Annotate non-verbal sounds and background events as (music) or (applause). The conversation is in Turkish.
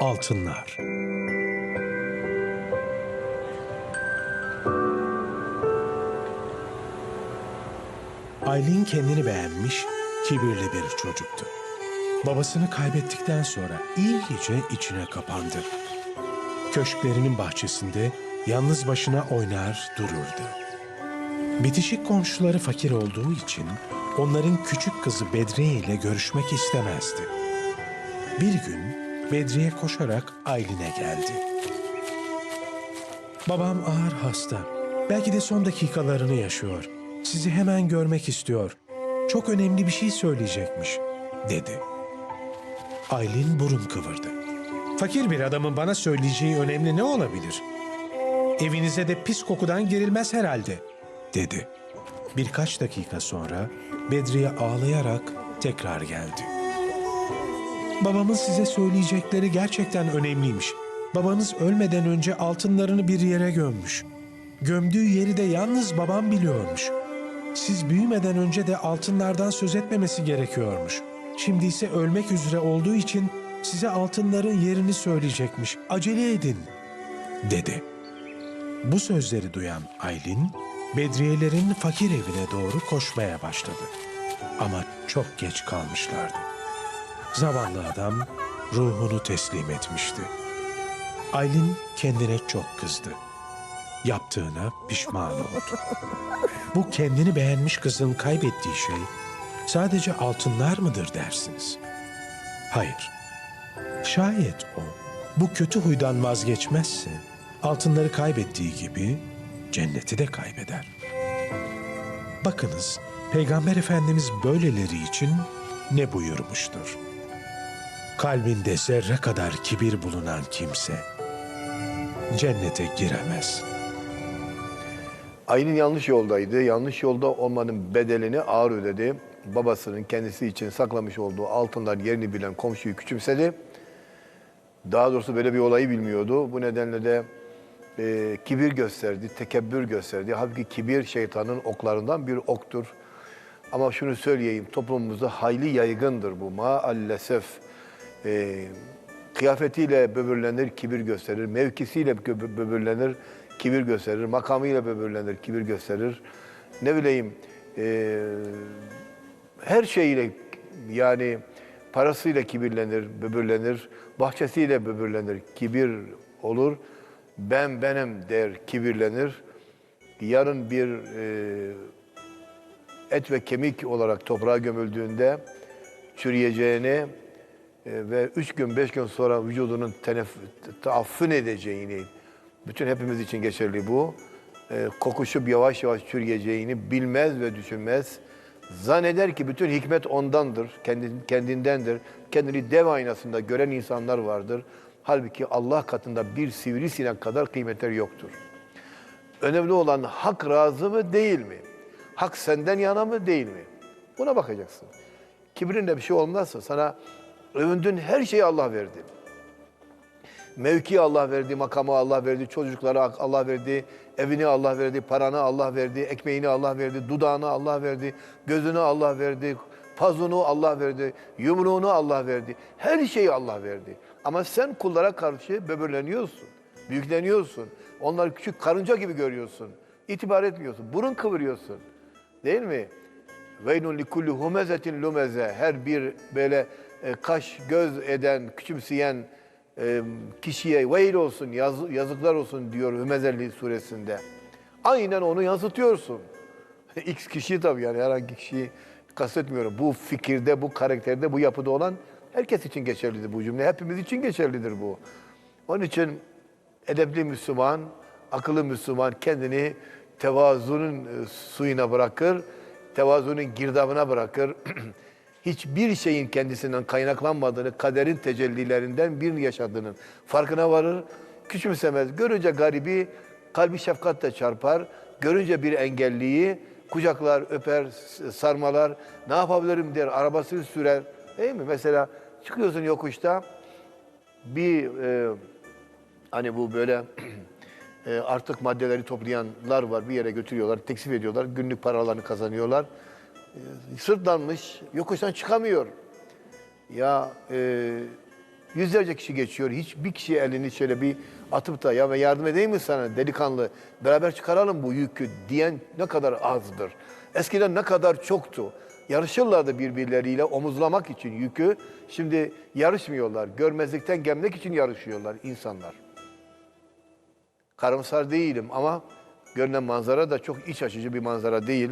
Altınlar Aylin kendini beğenmiş, kibirli bir çocuktu. Babasını kaybettikten sonra iyice içine kapandı. Köşklerinin bahçesinde yalnız başına oynar dururdu. Bitişik komşuları fakir olduğu için onların küçük kızı Bedriye ile görüşmek istemezdi. Bir gün Bedriye koşarak Aylin'e geldi. Babam ağır hasta. Belki de son dakikalarını yaşıyor. Sizi hemen görmek istiyor. Çok önemli bir şey söyleyecekmiş, dedi. Aylin burun kıvırdı. Fakir bir adamın bana söyleyeceği önemli ne olabilir? Evinize de pis kokudan girilmez herhalde, dedi. Birkaç dakika sonra Bedriye ağlayarak tekrar geldi. Babamın size söyleyecekleri gerçekten önemliymiş. Babanız ölmeden önce altınlarını bir yere gömmüş. Gömdüğü yeri de yalnız babam biliyormuş. Siz büyümeden önce de altınlardan söz etmemesi gerekiyormuş. Şimdi ise ölmek üzere olduğu için size altınların yerini söyleyecekmiş. Acele edin, dedi. Bu sözleri duyan Aylin, Bedriyelerin fakir evine doğru koşmaya başladı. Ama çok geç kalmışlardı. Zavallı adam ruhunu teslim etmişti. Aylin kendine çok kızdı. Yaptığına pişman oldu. Bu kendini beğenmiş kızın kaybettiği şey sadece altınlar mıdır dersiniz? Hayır. Şayet o bu kötü huydan vazgeçmezse altınları kaybettiği gibi cenneti de kaybeder. Bakınız Peygamber Efendimiz böyleleri için ne buyurmuştur? Kalbinde zerre kadar kibir bulunan kimse cennete giremez. Aylin yanlış yoldaydı. Yanlış yolda olmanın bedelini ağır ödedi. Babasının kendisi için saklamış olduğu altınlar yerini bilen komşuyu küçümsedi. Daha doğrusu böyle bir olayı bilmiyordu. Bu nedenle de e, kibir gösterdi, tekebbür gösterdi. Halbuki kibir şeytanın oklarından bir oktur. Ama şunu söyleyeyim, toplumumuzda hayli yaygındır bu. Maalesef e, kıyafetiyle böbürlenir, kibir gösterir. Mevkisiyle böbürlenir, kibir gösterir. Makamıyla böbürlenir, kibir gösterir. Ne bileyim, e, her şeyiyle yani parasıyla kibirlenir, böbürlenir. Bahçesiyle böbürlenir, kibir olur. Ben benim der, kibirlenir. Yarın bir e, et ve kemik olarak toprağa gömüldüğünde çürüyeceğini ve üç gün, beş gün sonra vücudunun tenef, taaffün edeceğini, bütün hepimiz için geçerli bu, e, kokuşup yavaş yavaş çürüyeceğini bilmez ve düşünmez. Zanneder ki bütün hikmet ondandır, kendi, kendindendir. Kendini dev aynasında gören insanlar vardır. Halbuki Allah katında bir sivrisinek kadar kıymetleri yoktur. Önemli olan hak razı mı değil mi? Hak senden yana mı değil mi? Buna bakacaksın. Kibrinle bir şey olmazsa sana övündüğün her şeyi Allah verdi. Mevki Allah verdi, makamı Allah verdi, çocuklara Allah verdi, evini Allah verdi, paranı Allah verdi, ekmeğini Allah verdi, dudağını Allah verdi, gözünü Allah verdi, pazunu Allah verdi, yumruğunu Allah verdi. Her şeyi Allah verdi. Ama sen kullara karşı böbürleniyorsun, büyükleniyorsun. Onları küçük karınca gibi görüyorsun. İtibar etmiyorsun, burun kıvırıyorsun. Değil mi? Veynun li kulli humezetin lumeze. Her bir böyle e, kaş göz eden, küçümseyen e, kişiye veil olsun, yaz- yazıklar olsun diyor Hümezeli suresinde. Aynen onu yansıtıyorsun. (laughs) X kişi tabii yani herhangi kişiyi kastetmiyorum. Bu fikirde, bu karakterde, bu yapıda olan herkes için geçerlidir bu cümle. Hepimiz için geçerlidir bu. Onun için edepli Müslüman, akıllı Müslüman kendini tevazunun e, suyuna bırakır, tevazunun girdabına bırakır. (clears throat) Hiçbir şeyin kendisinden kaynaklanmadığını, kaderin tecellilerinden birini yaşadığının farkına varır. Küçümsemez. Görünce garibi kalbi şefkatle çarpar. Görünce bir engelliyi kucaklar, öper, sarmalar. Ne yapabilirim der, arabasını sürer. Değil mi? Mesela çıkıyorsun yokuşta bir e, hani bu böyle (clears throat) e, artık maddeleri toplayanlar var bir yere götürüyorlar, teksif ediyorlar, günlük paralarını kazanıyorlar. E, sırtlanmış, yokuştan çıkamıyor. Ya e, Yüzlerce kişi geçiyor. Hiçbir kişi elini şöyle bir atıp da ya ve yardım edeyim mi sana delikanlı beraber çıkaralım bu yükü diyen ne kadar azdır. Eskiden ne kadar çoktu. Yarışırlardı birbirleriyle omuzlamak için yükü. Şimdi yarışmıyorlar. Görmezlikten gelmek için yarışıyorlar insanlar. Karamsar değilim ama görünen manzara da çok iç açıcı bir manzara değil.